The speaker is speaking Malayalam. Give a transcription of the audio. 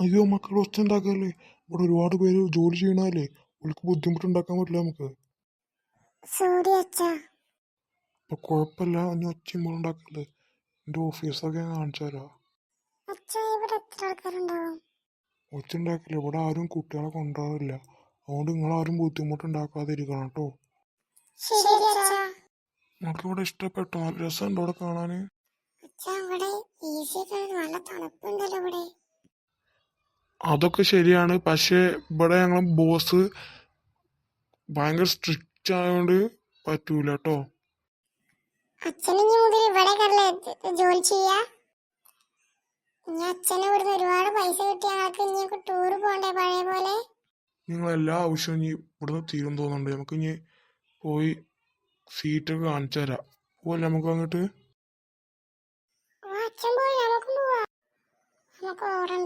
അയ്യോ മക്കൾ ഒച്ച ഉണ്ടാക്കല്ലേ ഇവിടെ ഒരുപാട് പേര് ജോലി ചെയ്യണല്ലേ അവൾക്ക് ബുദ്ധിമുട്ടുണ്ടാക്കാൻ പറ്റില്ല നമുക്ക്. സോറി അച്ഛാ. അപ്പൊ കുഴപ്പമില്ല ഇനി ഒച്ചയും പോലും ഉണ്ടാക്കല്ലേ? എന്റെ ഓഫീസൊക്കെ ഞാൻ കാണിച്ചു തരാം. അച്ഛാ ഇവിടെ എത്ര ആൾക്കാരുണ്ടാവും? ഒച്ച ഉണ്ടാക്കില്ല ഇവിടെ ആരും കുട്ടികളെ കൊണ്ടുപോകില്ല അതുകൊണ്ട് നിങ്ങൾ ആരും ബുദ്ധിമുട്ടുണ്ടാക്കാതെ ഇരിക്കണം കേട്ടോ. ശരി അച്ഛാ. നമുക്ക് ഇവിടെ ഇഷ്ടപ്പെട്ടോ? നല്ല രസമുണ്ടോ അവിടെ കാണാൻ അച്ഛാ ഇവിടെ ഈസി ഒക്കെ നല്ല തണുപ്പുണ്ടല്ലോ ഇവിടെ അതൊക്കെ ശരിയാണ്. പക്ഷേ ഇവിടെ ഞങ്ങൾ ബോസ് ഭയങ്കര സ്ട്രിക്റ്റ് ആയതുകൊണ്ട് പറ്റൂല കേട്ടോ മുതൽ ഇവിടെ കയറില്ല ജോലി ചെയ്യാ? ഇനി അച്ഛനെ ഇവിടുന്ന് ഒരുപാട് പൈസ കിട്ടി. ഞങ്ങൾക്ക് ടൂർ പഴയ പോലെ? നിങ്ങൾ എല്ലാ ആവശ്യവും ഇനി ഇവിടുന്ന് തീരും തോന്നുന്നുണ്ട്. നമുക്ക് ഇനി പോയി സീറ്റൊക്കെ കാണിച്ചു തരാം. പോലെ നമുക്ക് അങ്ങോട്ട്? അച്ഛൻ പോയി. നമുക്കും പോവാ. നമുക്ക് ഓടണ്ട